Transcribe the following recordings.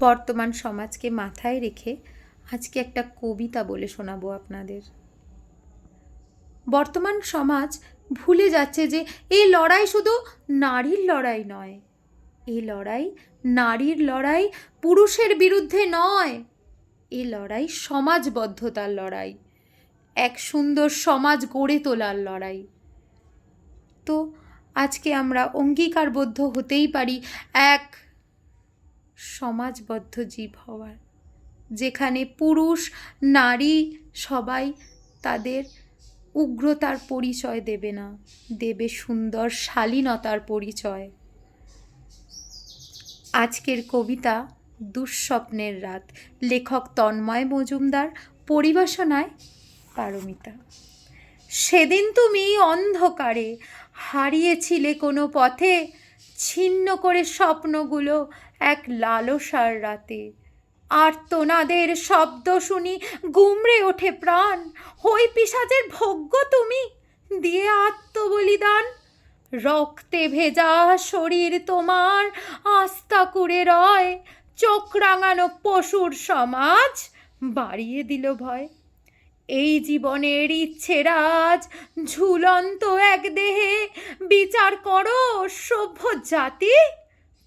বর্তমান সমাজকে মাথায় রেখে আজকে একটা কবিতা বলে শোনাবো আপনাদের। বর্তমান সমাজ ভুলে যাচ্ছে যে এই লড়াই শুধু নারীর লড়াই নয় এই লড়াই নারীর লড়াই পুরুষের বিরুদ্ধে নয় এই লড়াই সমাজবদ্ধতার লড়াই, এক সুন্দর সমাজ গড়ে তোলার লড়াই। তো আজকে আমরা অঙ্গীকারবদ্ধ হতেই পারি, এক সমাজবদ্ধ জীব হওয়ার, যেখানে পুরুষ, নারী সবাই তাদের উগ্রতার পরিচয় দেবে না, দেবে সুন্দর শালীনতার পরিচয়। আজকের কবিতা দুঃস্বপ্নের রাত, লেখক তন্ময় মজুমদার, পরিবেশনায় পারমিতা। সেদিন তুমি অন্ধকারে হারিয়েছিলে কোনো পথে ছিন্ন করে স্বপ্নগুলো এক লালসার রাতে। আর তোনাদের শব্দ শুনি গুমড়ে ওঠে প্রাণ। হই পিসাজের ভোগ্য তুমি, দিয়ে আত্মবলিদান। রক্তে ভেজা শরীর তোমার আস্থা করে রয়। চোখ রাঙানো পশুর সমাজ বাড়িয়ে দিল ভয়। এই জীবনের ইচ্ছেরাজ ঝুলন্ত এক দেহে। বিচার করো সভ্য জাতি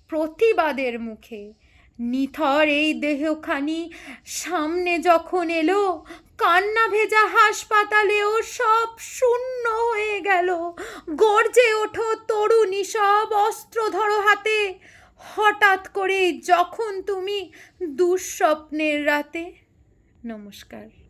প্রতিবাদের মুখে। নিথর এই দেহখানি সামনে যখন এলো, কান্না ভেজা হাসপাতালেও সব শূন্য হয়ে গেল। গর্জে ওঠো তরুণী সব অস্ত্র ধরো হাতে। হঠাৎ করেই যখন তুমি দুঃস্বপ্নের রাতে। নমস্কার।